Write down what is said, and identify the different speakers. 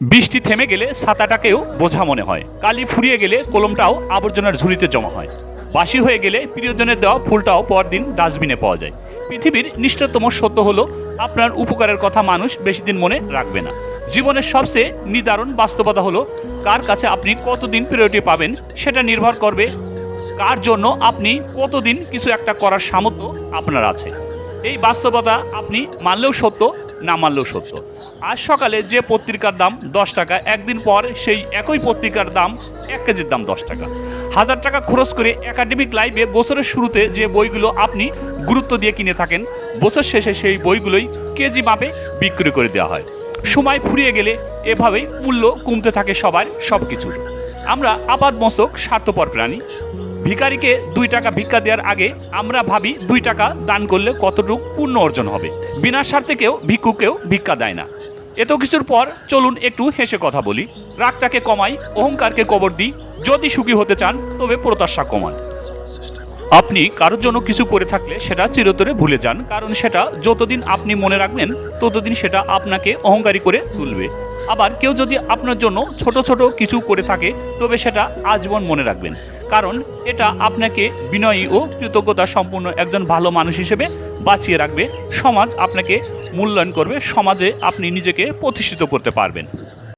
Speaker 1: বৃষ্টি থেমে গেলে ছাতাটাকেও বোঝা মনে হয়। কালি ফুরিয়ে গেলে কলমটাও আবর্জনার ঝুড়িতে জমা হয়। বাসি হয়ে গেলে প্রিয়জনের দেওয়া ফুলটাও পরদিন ডাস্টবিনে পাওয়া যায়। পৃথিবীর নিষ্ঠতম সত্য হলো, আপনার উপকারের কথা মানুষ বেশি দিন মনে রাখবে না। জীবনের সবচেয়ে নিদারুণ বাস্তবতা হলো, কার কাছে আপনি কতদিন প্রিয়রিটি পাবেন সেটা নির্ভর করবে কার জন্য আপনি কতদিন কিছু একটা করার সামর্থ্য আপনার আছে। এই বাস্তবতা আপনি মানলেও সত্য না মানলেও সত্য। আজ সকালে যে পত্রিকার দাম দশ টাকা, একদিন পর সেই একই পত্রিকার দাম এক কেজির দাম দশ টাকা। হাজার টাকা খরচ করে একাডেমিক লাইভে বছরের শুরুতে যে বইগুলো আপনি গুরুত্ব দিয়ে কিনে থাকেন, বছর শেষে সেই বইগুলোই কেজি মাপে বিক্রি করে দেওয়া হয়। সময় ফুরিয়ে গেলে এভাবেই মূল্য কমতে থাকে সবার সব কিছুর আমরা আপাদ মস্তক স্বার্থপর প্রাণী। ভিখারিকে দুই টাকা ভিক্ষা দেওয়ার আগে আমরা ভাবি দুই টাকা দান করলে কতটুকু পূর্ণ অর্জন হবে। বিনা স্বার্থে কেউ ভিক্ষুকেও ভিক্ষা দেয় না। এত কিছুর পর চলুন একটু হেসে কথা বলি। রাগটাকে কমাই, অহংকারকে কবর দিই। যদি সুখী হতে চান, তবে প্রত্যাশা কমান। আপনি কারোর জন্য কিছু করে থাকলে সেটা চিরতরে ভুলে যান, কারণ সেটা যতদিন আপনি মনে রাখবেন, ততদিন সেটা আপনাকে অহংকারী করে তুলবে। আবার কেউ যদি আপনার জন্য ছোট ছোট কিছু করে থাকে, তবে সেটা আজীবন মনে রাখবেন। কারণ এটা আপনাকে বিনয়ী ও কৃতজ্ঞতা সম্পূর্ণ একজন ভালো মানুষ হিসেবে বাঁচিয়ে রাখবে। সমাজ আপনাকে মূল্যায়ন করবে, সমাজে আপনি নিজেকে প্রতিষ্ঠিত করতে পারবেন।